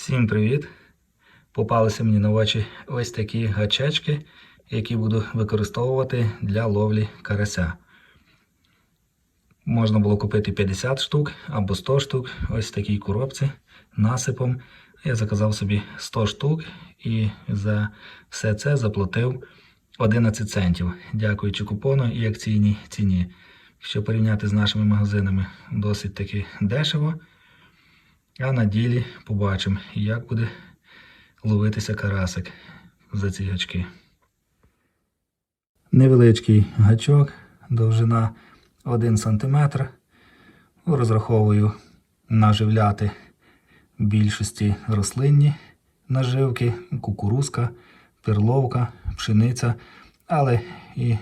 Всім привіт! Попалися мені на очі ось такі гачечки, які буду використовувати для ловлі карася. Можна було купити 50 штук або 100 штук, ось в такій коробці насипом. Я заказав собі 100 штук і за все це заплатив 11 центів, дякуючи купону і акційній ціні. Якщо порівняти з нашими магазинами, досить таки дешево. А на ділі побачимо, як буде ловитися карасик за ці гачки. Невеличкий гачок, довжина 1 см. Розраховую наживляти більшості рослинні наживки, кукурузка, перловка, пшениця, але і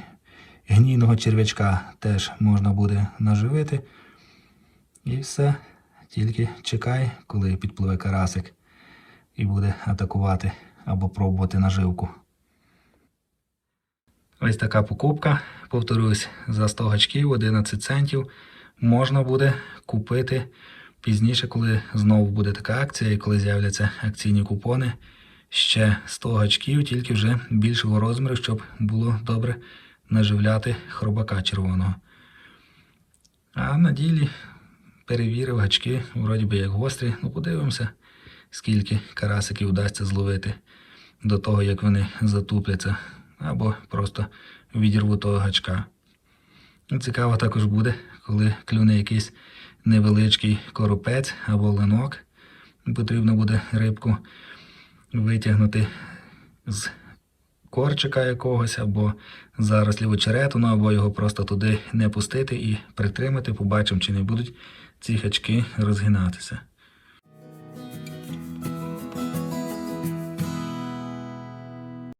гнійного черв'ячка теж можна буде наживити. І все. Тільки чекай, коли підпливе карасик і буде атакувати або пробувати наживку. Ось така покупка. Повторюсь, за 100 гачків 11 центів можна буде купити пізніше, коли знову буде така акція і коли з'являться акційні купони. Ще 100 гачків, тільки вже більшого розміру, щоб було добре наживляти хробака червоного. А на ділі перевірив гачки, вроді би як гострі. Ну, подивимося, скільки карасиків вдасться зловити до того, як вони затупляться, або просто відірву того гачка. Цікаво також буде, коли клюне якийсь невеличкий коропець або линок. Потрібно буде рибку витягнути з корчика якогось, або зарослів очерету, ну, або його просто туди не пустити і притримати, побачимо, чи не будуть ці хачки розгинатися.